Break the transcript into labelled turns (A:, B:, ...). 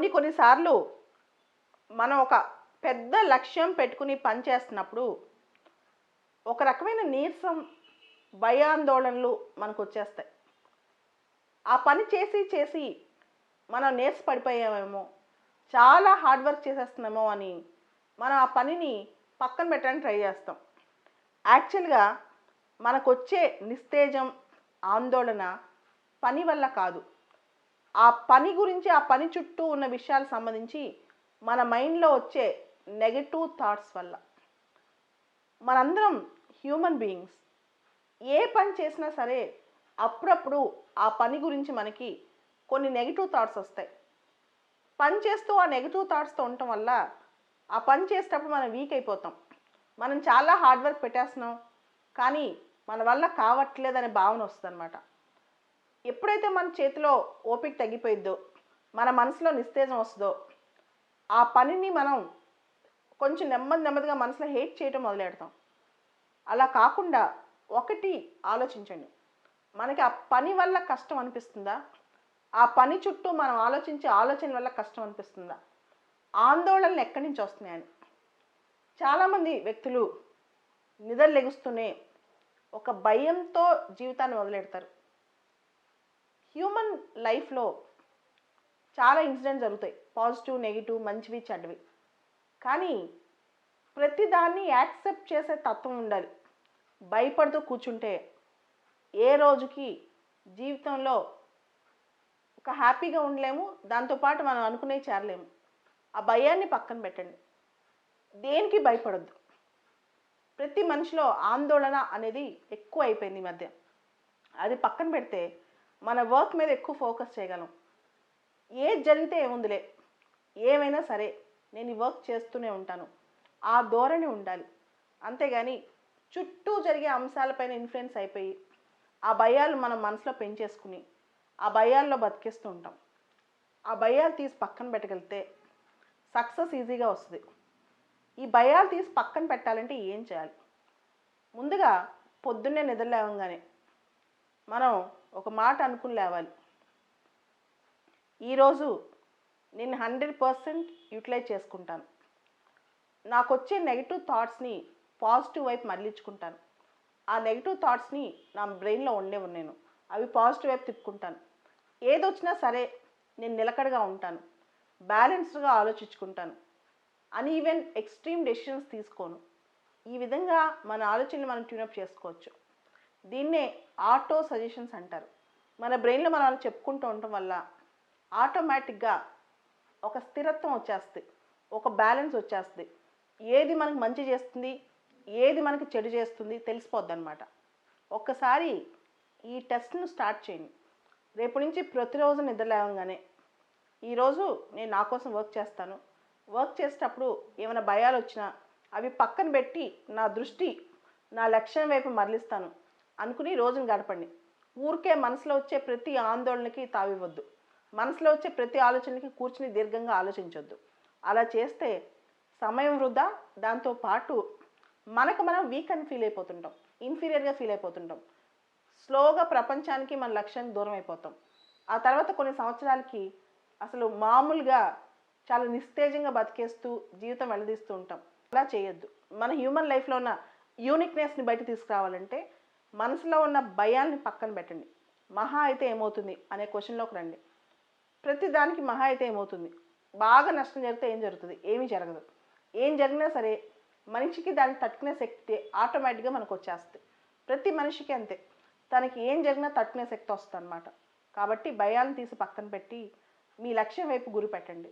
A: కొన్ని కొన్నిసార్లు మనం ఒక పెద్ద లక్ష్యం పెట్టుకుని పని చేస్తున్నప్పుడు ఒక రకమైన నీరసం భయాందోళనలు మనకు వచ్చేస్తాయి. ఆ పని చేసి చేసి మనం నీరస పడిపోయామేమో చాలా హార్డ్ వర్క్ చేసేస్తున్నామో అని మనం ఆ పనిని పక్కన పెట్టడానికి ట్రై చేస్తాం. యాక్చువల్గా మనకు వచ్చే నిస్తేజం ఆందోళన పని వల్ల కాదు. ఆ పని గురించి ఆ పని చుట్టూ ఉన్న విషయాలు సంబంధించి మన మైండ్లో వచ్చే నెగటివ్ థాట్స్ వల్ల. మనందరం హ్యూమన్ బీయింగ్స్. ఏ పని చేసినా సరే అప్పుడప్పుడు ఆ పని గురించి మనకి కొన్ని నెగిటివ్ థాట్స్ వస్తాయి. పని చేస్తూ ఆ నెగిటివ్ థాట్స్తో ఉండటం వల్ల ఆ పని చేసేటప్పుడు మనం వీక్ అయిపోతాం. మనం చాలా హార్డ్ వర్క్ పెట్టేస్తున్నాం. కానీ మన వల్ల కావట్లేదనే భావన వస్తుంది ఎప్పుడైతే మన చేతిలో ఓపిక తగ్గిపోయిద్దో మన మనసులో నిస్తేజం వస్తుందో ఆ పనిని మనం కొంచెం నెమ్మది నెమ్మదిగా మనసులో హేట్ చేయటం మొదలెడతాం. అలా కాకుండా ఒకటి ఆలోచించండి. మనకి ఆ పని వల్ల కష్టం అనిపిస్తుందా? ఆ పని చుట్టూ మనం ఆలోచించే ఆలోచన వల్ల కష్టం అనిపిస్తుందా? ఆందోళనలు ఎక్కడి నుంచి వస్తున్నాయని. చాలామంది వ్యక్తులు నిద్ర లెగుస్తూనే ఒక భయంతో జీవితాన్ని మొదలెడతారు. హ్యూమన్ లైఫ్లో చాలా ఇన్సిడెంట్స్ జరుగుతాయి. పాజిటివ్ నెగిటివ్ మంచివి చెడ్డవి. కానీ ప్రతిదాన్ని యాక్సెప్ట్ చేసే తత్వం ఉండాలి. భయపడుతూ కూర్చుంటే ఏ రోజుకి జీవితంలో ఒక హ్యాపీగా ఉండలేము. దాంతోపాటు మనం అనుకునే చేరలేము. ఆ భయాన్ని పక్కన పెట్టండి. దేనికి భయపడొద్దు? ప్రతి మనిషిలో ఆందోళన అనేది ఎక్కువ అయిపోయింది ఈ మధ్య. అది పక్కన పెడితే మన వర్క్ మీద ఎక్కువ ఫోకస్ చేయగలం. ఏది జరిగితే ఏముందిలే. ఏమైనా సరే నేను ఈ వర్క్ చేస్తూనే ఉంటాను. ఆ ధోరణి ఉండాలి. అంతేగాని చుట్టూ జరిగే అంశాలపైన ఇన్ఫ్లుయెన్స్ అయిపోయి ఆ భయాలు మనం మనసులో పెంచేసుకుని ఆ భయాల్లో బతికేస్తూ ఉంటాం. ఆ భయాలు తీసి పక్కన పెట్టగలిగితే సక్సెస్ ఈజీగా వస్తుంది. ఈ భయాలు తీసి పక్కన పెట్టాలంటే ఏం చేయాలి? ముందుగా పొద్దున్నే నిద్రలేవంగానే మనం ఒక మాట అనుకుని లేవాలి. ఈరోజు నేను హండ్రెడ్ పర్సెంట్ యూటిలైజ్ చేసుకుంటాను. నాకు వచ్చే నెగిటివ్ థాట్స్ని పాజిటివ్ వైపు మరలించుకుంటాను ఆ నెగిటివ్ థాట్స్ని నా బ్రెయిన్లో ఉండే నేను అవి పాజిటివ్ వైపు తిప్పుకుంటాను. ఏదొచ్చినా సరే నేను నిలకడగా ఉంటాను. బ్యాలెన్స్డ్గా ఆలోచించుకుంటాను. అని ఈవెన్ ఎక్స్ట్రీమ్ డెసిషన్స్ తీసుకోను. ఈ విధంగా మన ఆలోచనలు మనం ట్యూనప్ చేసుకోవచ్చు. దీన్నే ఆటో సజెషన్స్ అంటారు. మన బ్రెయిన్లో మనం అలా చెప్పుకుంటూ ఉండటం వల్ల ఆటోమేటిక్గా ఒక స్థిరత్వం వచ్చేస్తుంది ఒక బ్యాలెన్స్ వచ్చేస్తుంది. ఏది మనకి మంచి చేస్తుంది ఏది మనకి చెడు చేస్తుంది తెలిసిపోద్ది అనమాట ఒక్కసారి ఈ టెస్ట్ను స్టార్ట్ చేయండి. రేపు నుంచి ప్రతిరోజు నిద్ర లేవగానే ఈరోజు నేను నా కోసం వర్క్ చేస్తాను. వర్క్ చేసేటప్పుడు ఏమైనా భయాలు వచ్చినా అవి పక్కన పెట్టి నా దృష్టి నా లక్ష్యం వైపు మరలిస్తాను. అనుకుని రోజును గడపండి. ఊరికే మనసులో వచ్చే ప్రతి ఆందోళనకి తావివ్వద్దు. మనసులో వచ్చే ప్రతి ఆలోచనకి కూర్చుని దీర్ఘంగా ఆలోచించొద్దు. అలా చేస్తే సమయం వృధా దాంతో పాటు మనకు మనం వీక్ అని ఫీల్ అయిపోతుంటాం. ఇన్ఫీరియర్గా ఫీల్ అయిపోతుంటాం. స్లోగా ప్రపంచానికి మన లక్ష్యానికి దూరం అయిపోతాం. ఆ తర్వాత కొన్ని సంవత్సరాలకి అసలు మామూలుగా చాలా నిస్తేజంగా బతికేస్తూ జీవితం వెళ్ళదీస్తూ ఉంటాం. అలా చేయొద్దు. మన హ్యూమన్ లైఫ్లో ఉన్న యూనిక్నెస్ని బయట తీసుకురావాలంటే మనసులో ఉన్న భయాల్ని పక్కన పెట్టండి. మహా అయితే ఏమవుతుంది? అనే క్వశ్చన్లోకి రండి. ప్రతి దానికి మహా అయితే ఏమవుతుంది? బాగా నష్టం జరిగితే ఏం జరుగుతుంది? ఏమీ జరగదు. ఏం జరిగినా సరే మనిషికి దాన్ని తట్టుకునే శక్తి ఆటోమేటిక్గా మనకు వచ్చేస్తుంది. ప్రతి మనిషికి అంతే. తనకి ఏం జరిగినా తట్టుకునే శక్తి వస్తుంది అనమాట కాబట్టి భయాలను తీసి పక్కన పెట్టి మీ లక్ష్యం వైపు గురి పెట్టండి.